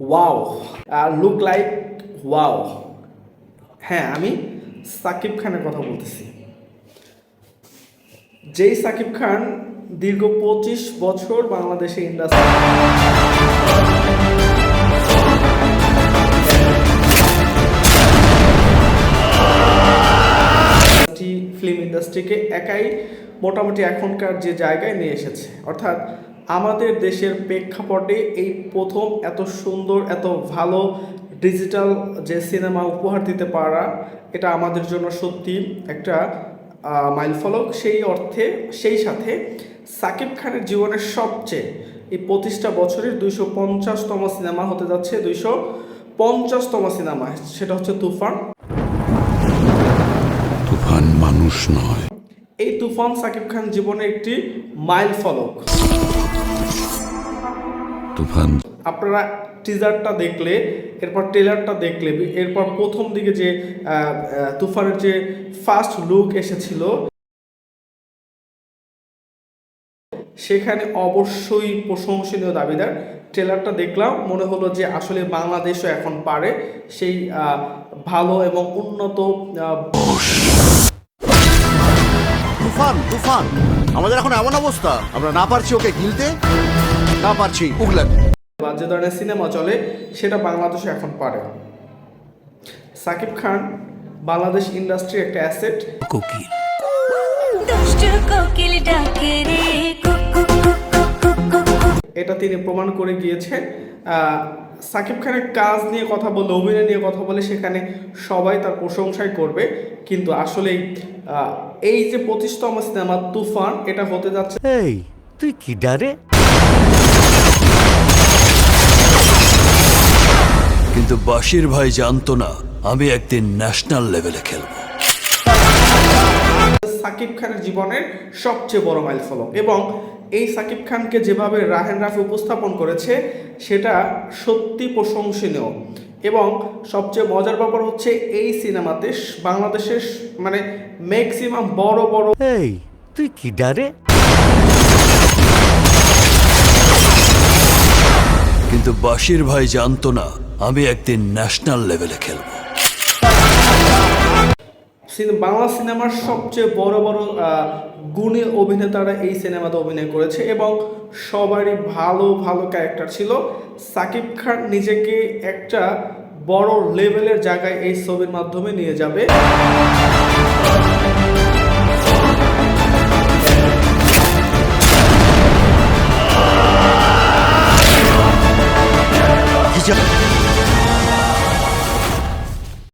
Wow look like wow হ্যাঁ আমি সাকিব খানের কথা বলতেছি। যেই সাকিব খান দীর্ঘ পঁচিশ বছর বাংলাদেশে ইন্ডাস্ট্রি ফিল্ম ইন্ডাস্ট্রিকে একাই মোটামুটি এখনকার যে জায়গায় নিয়ে এসেছে। অর্থাৎ আমাদের দেশের প্রেক্ষাপটে এই প্রথম এত সুন্দর, এত ভালো ডিজিটাল যে সিনেমা উপহার দিতে পারা, এটা আমাদের জন্য সত্যি একটা মাইলফলক সেই অর্থে, সেই সাথে সাকিব খানের জীবনের সবচেয়ে এই পঁচিশটা বছরের দুইশো পঞ্চাশতম সিনেমা হতে যাচ্ছে, দুইশো পঞ্চাশতম সিনেমা সেটা হচ্ছে তুফান। তুফান মানুষ নয়। এই তুফান সাকিব খান জীবনে একটি মাইল ফলক। তুফান। আপনারা টিজারটা দেখলে এরপর ট্রেলারটা দেখলে এরপর প্রথম দিকে যে তুফানের যে ফার্স্ট লুক এসেছিল সেখানে অবশ্যই প্রশংসনীয় দাবিদার। ট্রেলারটা দেখলাম মনে হলো যে আসলে বাংলাদেশও এখন পারে সেই ভালো এবং উন্নত তুফান তুফান। আমাদের এখন এমন অবস্থা আমরা না পারছি ওকে গিলতে না পারছি উগলাতে। যে ধরনের সিনেমা চলে সেটা বাংলাদেশে এখন পারে। সাকিব খান বাংলাদেশ ইন্ডাস্ট্রি একটা অ্যাসেট। কোকিল। দুষ্ট কোকিল ডাকে রে কুক কুক কুক কুক কুক কুক কুক। এটা তিনি প্রমাণ করে গিয়েছেন সাকিব খানের কাজ নিয়ে কথা বললে অভিনয় নিয়ে কথা বলে সেখানে সবাই তার প্রশংসাই করবে। কিন্তু আসলেই আহ, এই যে পঁচিশতম সিনেমা তুফান এটা হতে যাচ্ছে এই তুই কি ডারে? কিন্তু বাশির ভাই জানতো না আমি একদিন ন্যাশনাল লেভেলে খেলব। সাকিব খানের জীবনের সবচেয়ে বড় মাইল মাইলফলক এবং এই সাকিব খানকে যেভাবে রাহেন রাফি উপস্থাপন করেছে সেটা সত্যি প্রশংসনীয়। এবং সবচেয়ে মজার ব্যাপার হচ্ছে এই সিনেমাতে বাংলাদেশের মানে ম্যাক্সিমাম বড় বড় এই তুই কি ডারে? কিন্তু বাশির ভাই জানতো না আমি একদিন ন্যাশনাল লেভেলে খেলব। বাংলা সিনেমার সবচেয়ে বড় বড় গুণী অভিনেতারা এই সিনেমাতে অভিনয় করেছে এবং সবারই ভালো ভালো ক্যারেক্টার ছিল। সাকিব খান নিজেকে একটা বড় লেভেলের জায়গায় এই ছবির মাধ্যমে নিয়ে যাবে।